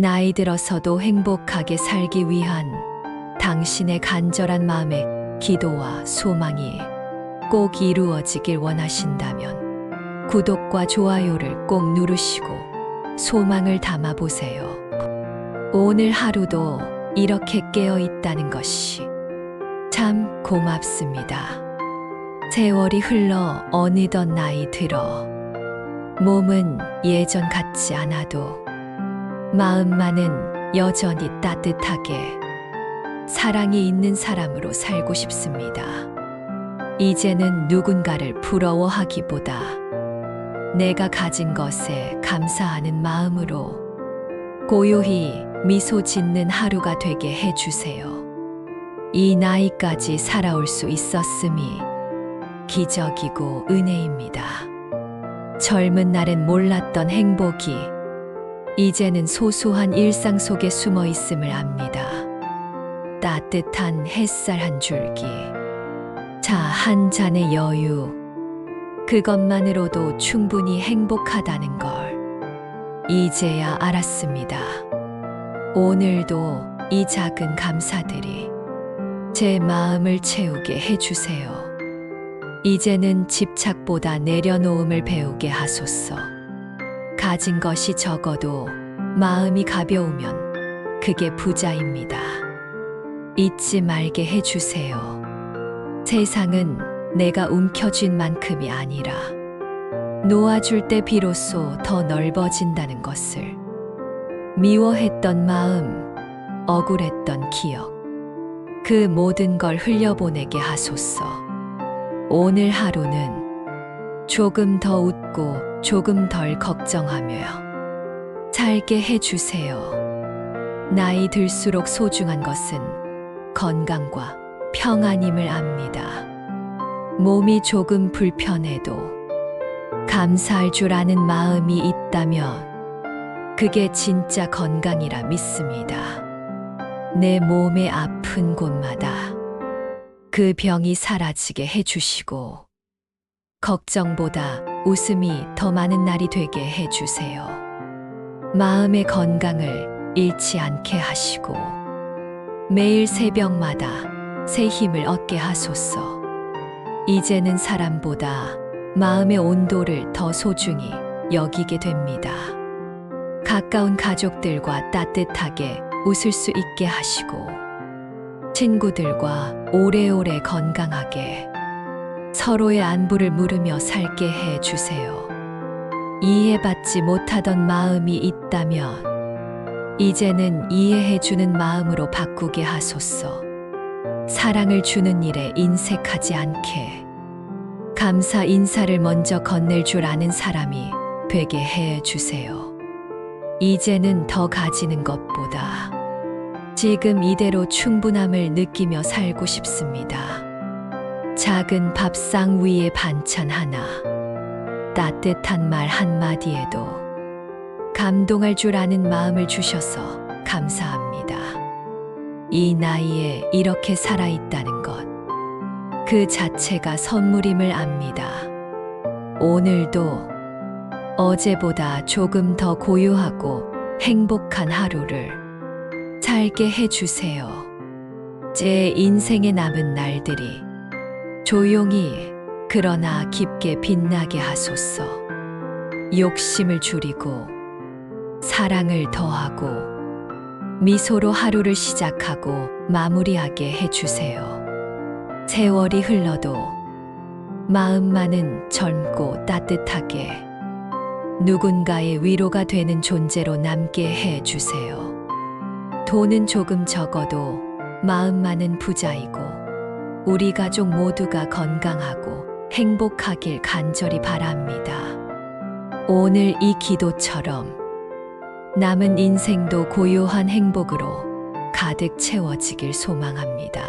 나이 들어서도 행복하게 살기 위한 당신의 간절한 마음의 기도와 소망이 꼭 이루어지길 원하신다면 구독과 좋아요를 꼭 누르시고 소망을 담아 보세요. 오늘 하루도 이렇게 깨어 있다는 것이 참 고맙습니다. 세월이 흘러 어느덧 나이 들어 몸은 예전 같지 않아도 마음만은 여전히 따뜻하게 사랑이 있는 사람으로 살고 싶습니다. 이제는 누군가를 부러워하기보다 내가 가진 것에 감사하는 마음으로 고요히 미소 짓는 하루가 되게 해주세요. 이 나이까지 살아올 수 있었음이 기적이고 은혜입니다. 젊은 날엔 몰랐던 행복이 이제는 소소한 일상 속에 숨어 있음을 압니다. 따뜻한 햇살 한 줄기, 차 한 잔의 여유, 그것만으로도 충분히 행복하다는 걸 이제야 알았습니다. 오늘도 이 작은 감사들이 제 마음을 채우게 해주세요. 이제는 집착보다 내려놓음을 배우게 하소서. 가진 것이 적어도 마음이 가벼우면 그게 부자입니다. 잊지 말게 해주세요. 세상은 내가 움켜쥔 만큼이 아니라 놓아줄 때 비로소 더 넓어진다는 것을 미워했던 마음, 억울했던 기억, 그 모든 걸 흘려보내게 하소서. 오늘 하루는 조금 더 웃고 조금 덜 걱정하며 살게 해주세요. 나이 들수록 소중한 것은 건강과 평안임을 압니다. 몸이 조금 불편해도 감사할 줄 아는 마음이 있다면 그게 진짜 건강이라 믿습니다. 내 몸의 아픈 곳마다 그 병이 사라지게 해주시고 걱정보다 웃음이 더 많은 날이 되게 해주세요. 마음의 건강을 잃지 않게 하시고 매일 새벽마다 새 힘을 얻게 하소서. 이제는 사람보다 마음의 온도를 더 소중히 여기게 됩니다. 가까운 가족들과 따뜻하게 웃을 수 있게 하시고 친구들과 오래오래 건강하게 서로의 안부를 물으며 살게 해 주세요. 이해받지 못하던 마음이 있다면 이제는 이해해 주는 마음으로 바꾸게 하소서. 사랑을 주는 일에 인색하지 않게 감사 인사를 먼저 건넬 줄 아는 사람이 되게 해 주세요. 이제는 더 가지는 것보다 지금 이대로 충분함을 느끼며 살고 싶습니다. 작은 밥상 위에 반찬 하나, 따뜻한 말 한마디에도 감동할 줄 아는 마음을 주셔서 감사합니다. 이 나이에 이렇게 살아있다는 것, 그 자체가 선물임을 압니다. 오늘도 어제보다 조금 더 고요하고 행복한 하루를 살게 해주세요. 제 인생에 남은 날들이 조용히 그러나 깊게 빛나게 하소서. 욕심을 줄이고 사랑을 더하고 미소로 하루를 시작하고 마무리하게 해주세요. 세월이 흘러도 마음만은 젊고 따뜻하게 누군가의 위로가 되는 존재로 남게 해 주세요. 돈은 조금 적어도 마음만은 부자이고 우리 가족 모두가 건강하고 행복하길 간절히 바랍니다. 오늘 이 기도처럼 남은 인생도 고요한 행복으로 가득 채워지길 소망합니다.